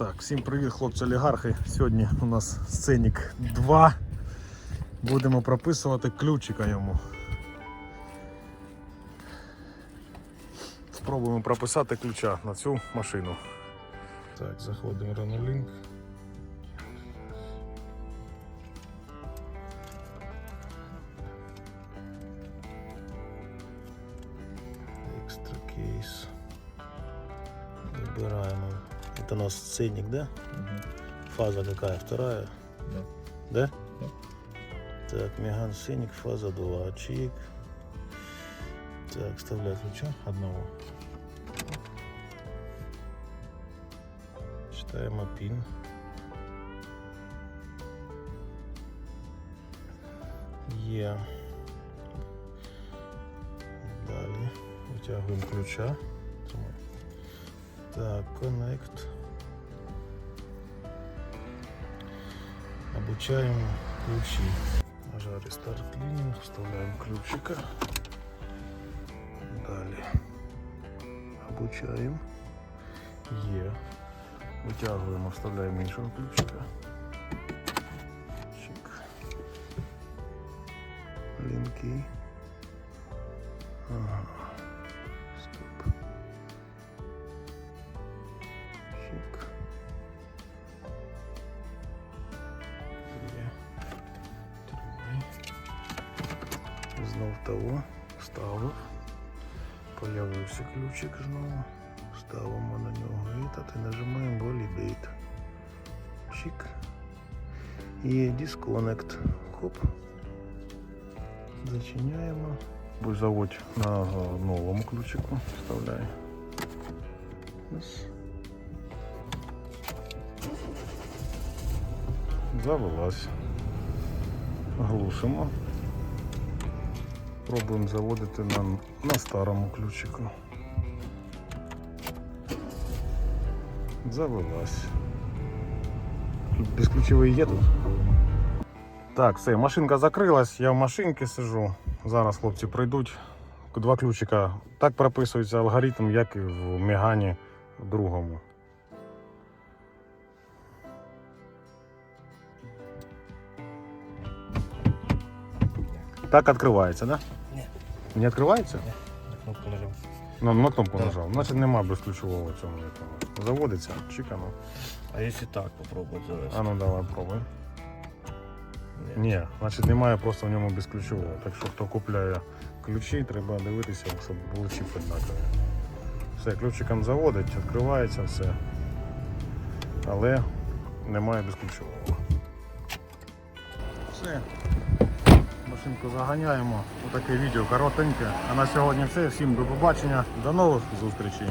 Так, всім привіт, хлопці олігархи. Сьогодні у нас сценік 2. Будемо прописувати ключика йому. Спробуємо прописати ключа на цю машину. Так, заходимо в Renault Extra case. Выбираем. Это у нас ценник, да? Фаза какая? Вторая? Да. Да? Да. Так, Меган Сеник, фаза 2. Чик. Так, вставляй ключа одного. Читаем пин. Є. Далі витягуємо ключа. Так, Connect. Обучаємо ключі. Нажали Start Cleaning, вставляємо ключика. Далі. Обучаємо. Є. Витягуємо, вставляємо іншого ключика. Чик. Лінки. Знов того. Вставив. Появився ключик знову. Ставимо на нього і нажимаємо Validate. Чик. Є Disconnect. Хоп. Зачиняємо. Будь заводь на новому ключику. Вставляй. Завелась. Глушимо. Пробуємо заводити на, на старому ключику. Завелась. Безключовий є тут? Так, все, машинка закрилась, я в машинці сижу. Зараз хлопці прийдуть. Два ключика. Так прописується алгоритм, як і в Мегані другому. Так відкривається, да? Ні. Не відкривається? На кнопку нажав. Ну, на кнопку Да. нажав. Значить нема безключового цього. якого. Заводиться, чекано. А якщо так попробувати зараз? А ну давай пробуй. Ні, значить немає просто в ньому безключового. Так що хто купляє ключі, треба дивитися, щоб були чіп однакові. Все, ключиком заводить, відкривається все. Але немає безключового. Все. Машинку заганяємо. Отаке відео коротеньке. А на сьогодні все. Всім до побачення. До нових зустрічей.